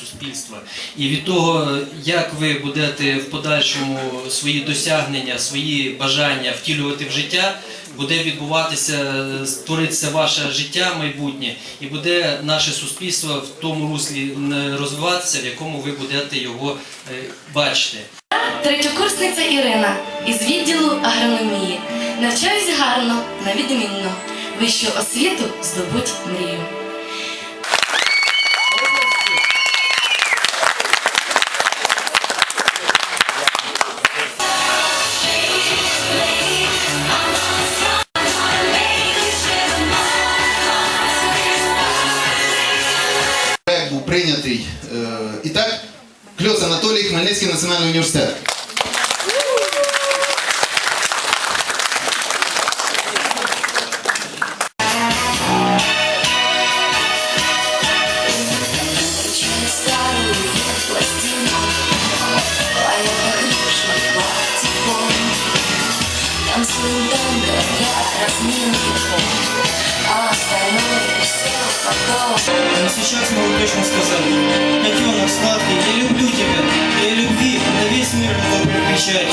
суспільства. І від того, як ви будете в подальшому свої досягнення, свої бажання втілювати в життя, буде відбуватися, створитися ваше життя майбутнє, і буде наше суспільство в тому руслі розвиватися, в якому ви будете його е, бачити. Третьокурсниця Ірина із відділу агрономії. Навчаюсь гарно, на відмінно. Вищу освіту здобуть мрію. прийнятий. Е, І так, Кльоц Анатолій, Хмельницький національний університет. Очень Но сейчас могу точно сказать, котенок сладкий, я люблю тебя, я любви на весь мир буду прокричать.